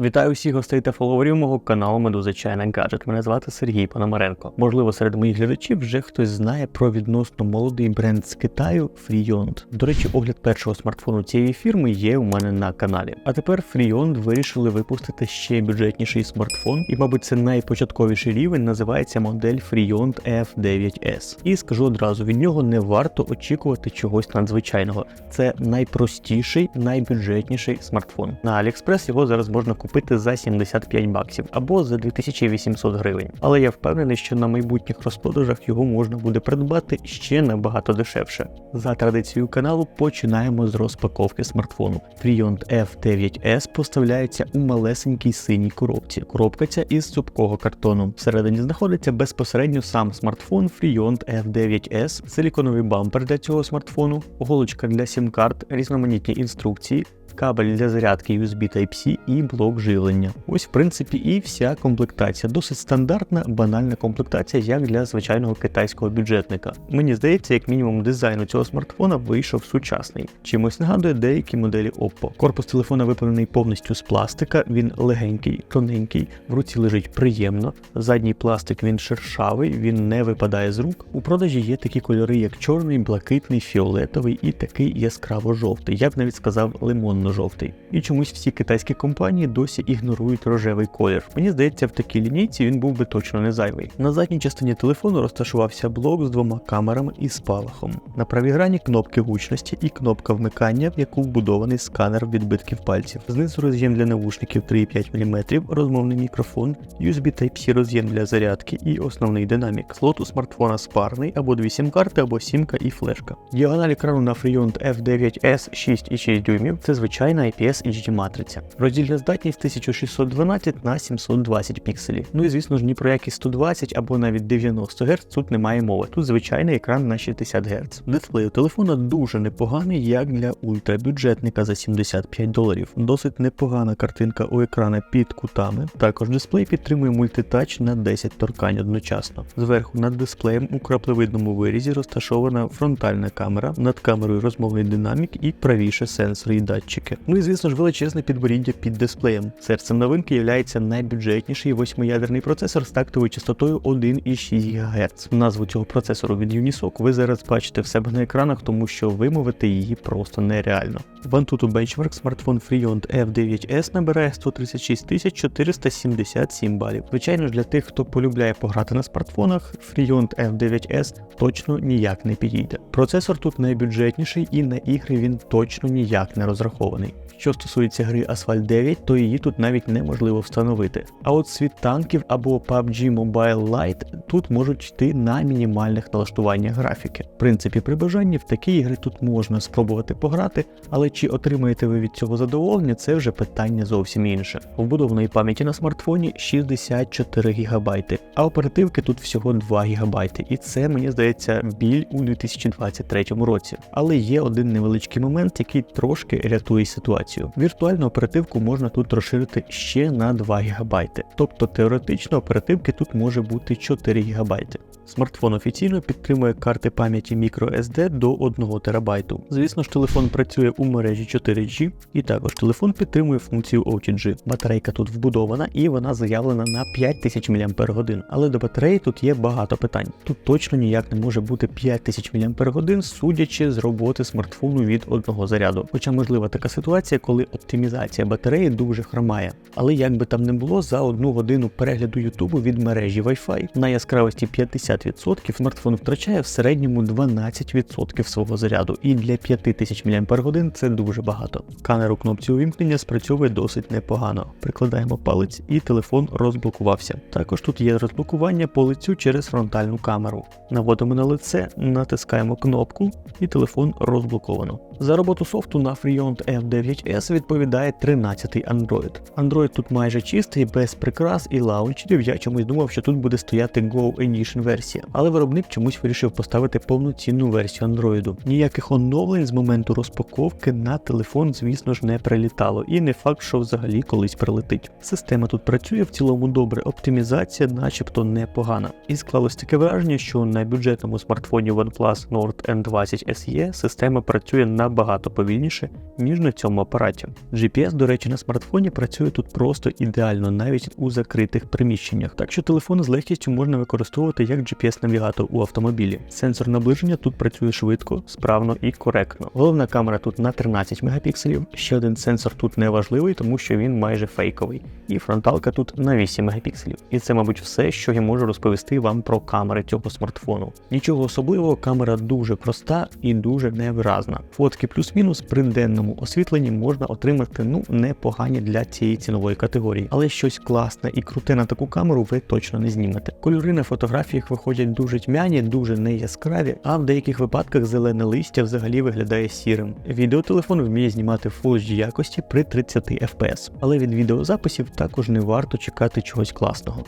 Вітаю всіх гостей та фоловерів мого каналу Медуза Гаджет. Мене звати Сергій Пономаренко. Можливо, серед моїх глядачів вже хтось знає про відносно молодий бренд з Китаю Freeyond. До речі, огляд першого смартфону цієї фірми є у мене на каналі. А тепер Freeyond вирішили випустити ще бюджетніший смартфон, і, мабуть, це найпочатковіший рівень називається модель Freeyond F9S. І скажу одразу, від нього не варто очікувати чогось надзвичайного. Це найпростіший, найбюджетніший смартфон. На AliExpress його зараз можна купити за 75 баксів або за 2800 гривень. Але я впевнений, що на майбутніх розпродажах його можна буде придбати ще набагато дешевше. За традицією каналу починаємо з розпаковки смартфону. Freeyond F9S поставляється у малесенькій синій коробці. Коробка ця із цупкого картону. Всередині знаходиться безпосередньо сам смартфон Freeyond F9S, силіконовий бампер для цього смартфону, голочка для сім-карт, різноманітні інструкції, кабель для зарядки USB Type-C і блок живлення. Ось, в принципі, і вся комплектація. Досить стандартна, банальна комплектація, як для звичайного китайського бюджетника. Мені здається, як мінімум, дизайн у цього смартфона вийшов сучасний. Чимось нагадує деякі моделі Oppo. Корпус телефона виповнений повністю з пластика, він легенький, тоненький, в руці лежить приємно. Задній пластик він шершавий, він не випадає з рук. У продажі є такі кольори, як чорний, блакитний, фіолетовий і такий яскраво-жовтий. Я б навіть сказав лимонно-жовтий. І чомусь всі китайські компанії досі ігнорують рожевий колір. Мені здається, в такій лінійці він був би точно не зайвий. На задній частині телефону розташувався блок з двома камерами і спалахом. На правій грані кнопки гучності і кнопка вмикання, в яку вбудований сканер відбитків пальців. Знизу роз'єм для навушників 3,5 мм, розмовний мікрофон, USB Type-C роз'єм для зарядки і основний динамік. Слот у смартфона спарний або дві сім-карти, або сімка і флешка. Діагональ екрану на Freeyond F9S 6,6 дюймів це звичайна IPS HD матриця. Роздільна здатність 1612 на 720 пікселів. Ну і звісно ж ні про якість 120 або навіть 90 Гц тут немає мови. Тут звичайний екран на 60 Гц. Дисплей у телефона дуже непоганий, як для ультрабюджетника за 75 доларів. Досить непогана картинка у екрана під кутами. Також дисплей підтримує мультитач на 10 торкань одночасно. Зверху над дисплеєм у краплевидному вирізі розташована фронтальна камера, над камерою розмовний динамік і правіше сенсори і датчики. Ну і звісно ж величезне підборіддя під дисплеєм. Серцем новинки є найбюджетніший восьмиядерний процесор з тактовою частотою 1,6 ГГц. Назву цього процесору від Unisoc ви зараз бачите в себе на екранах, тому що вимовити її просто нереально. В Antutu Benchmark смартфон Freeyond F9S набирає 136 477 балів. Звичайно ж, для тих, хто полюбляє пограти на смартфонах, Freeyond F9S точно ніяк не підійде. Процесор тут найбюджетніший і на ігри він точно ніяк не розрахований. Що стосується гри Asphalt 9, то її тут навіть неможливо встановити. А от світ танків або PUBG Mobile Lite тут можуть йти на мінімальних налаштуваннях графіки. В принципі, при бажанні в такі ігри тут можна спробувати пограти, але чи отримаєте ви від цього задоволення, це вже питання зовсім інше. Вбудованої пам'яті на смартфоні 64 ГБ, а оперативки тут всього 2 ГБ. І це мені здається біль у 2023 році. Але є один невеличкий момент, який трошки рятує ситуацію. Віртуальну оперативку можна тут розширити ще на 2 ГБ. Тобто теоретично оперативки тут може бути 4 ГБ. Смартфон офіційно підтримує карти пам'яті microSD до 1 ТБ. Звісно ж, телефон працює у мережі 4G, і також телефон підтримує функцію OTG. Батарейка тут вбудована і вона заявлена на 5000 мАч. Але до батареї тут є багато питань. Тут точно ніяк не може бути 5000 мАч, судячи з роботи смартфону від одного заряду. Хоча можлива така ситуація, коли оптимізація батареї дуже хромає. Але як би там не було, за одну годину перегляду Ютубу від мережі Wi-Fi на яскравості 50% смартфон втрачає в середньому 12% свого заряду, і для 5000 мАч це дуже багато. Сканер у кнопці увімкнення спрацьовує досить непогано. Прикладаємо палець і телефон розблокувався. Також тут є розблокування по лицю через фронтальну камеру. Наводимо на лице, натискаємо кнопку і телефон розблоковано. За роботу софту на Freeyond F9S відповідає 13-й Android. Android тут майже чистий, без прикрас і лаунчерів. Я чомусь думав, що тут буде стояти Go Edition версія, але виробник чомусь вирішив поставити повноцінну версію Android. Ніяких оновлень з моменту розпаковки на телефон, звісно ж, не прилітало, і не факт, що взагалі колись прилетить. Система тут працює в цілому добре, оптимізація, начебто непогана. І склалось таке враження, що на бюджетному смартфоні OnePlus Nord N20 SE система працює на набагато повільніше, ніж на цьому апараті. GPS, до речі, на смартфоні працює тут просто ідеально, навіть у закритих приміщеннях. Так що телефон з легкістю можна використовувати як GPS-навігатор у автомобілі. Сенсор наближення тут працює швидко, справно і коректно. Головна камера тут на 13 мегапікселів. Ще один сенсор тут не важливий, тому що він майже фейковий. І фронталка тут на 8 мегапікселів. І це, мабуть, все, що я можу розповісти вам про камери цього смартфону. Нічого особливого, камера дуже проста і дуже невиразна. Фотки плюс-мінус при денному освітленні можна отримати ну непогані для цієї цінової категорії, але щось класне і круте на таку камеру ви точно не знімете. Кольори на фотографіях виходять дуже тьмяні, дуже неяскраві, а в деяких випадках зелене листя взагалі виглядає сірим. Відеотелефон вміє знімати в Full HD якості при 30 FPS, але від відеозаписів також не варто чекати чогось класного.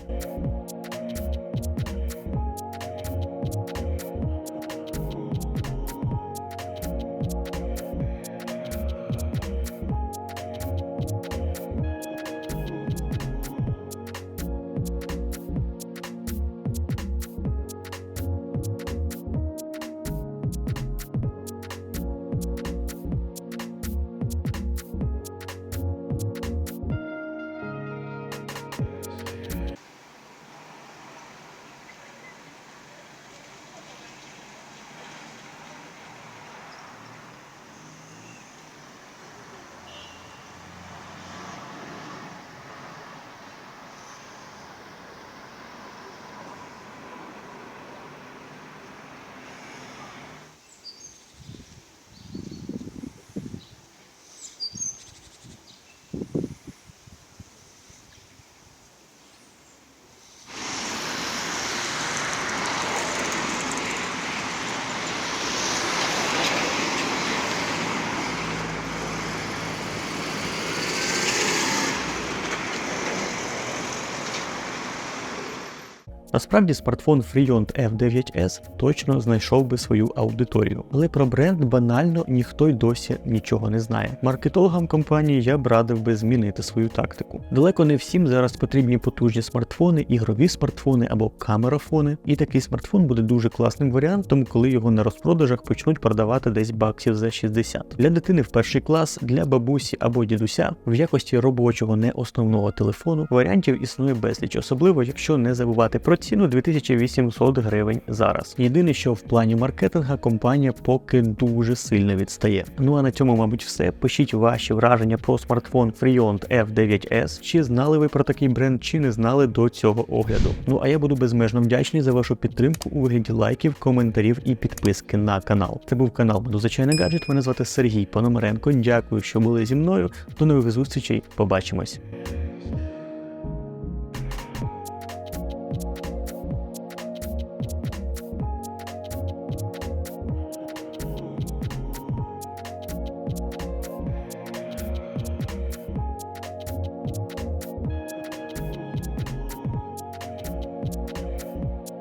Насправді смартфон Freon F9S точно знайшов би свою аудиторію, але про бренд банально ніхто й досі нічого не знає. Маркетологам компанії я б радив би змінити свою тактику. Далеко не всім зараз потрібні потужні смартфони, ігрові смартфони або камерафони, і такий смартфон буде дуже класним варіантом, коли його на розпродажах почнуть продавати десь баксів за 60. Для дитини в перший клас, для бабусі або дідуся в якості робочого не основного телефону варіантів існує безліч, особливо якщо не забувати про ціну 2800 гривень зараз. Єдине, що в плані маркетинга компанія поки дуже сильно відстає. Ну а на цьому, мабуть, все. Пишіть ваші враження про смартфон Freon F9S. Чи знали ви про такий бренд, чи не знали до цього огляду. Ну а я буду безмежно вдячний за вашу підтримку у вигляді лайків, коментарів і підписки на канал. Це був канал Медузачайний Гаджет. Мене звати Сергій Пономаренко. Дякую, що були зі мною. До нових зустрічей. Побачимось.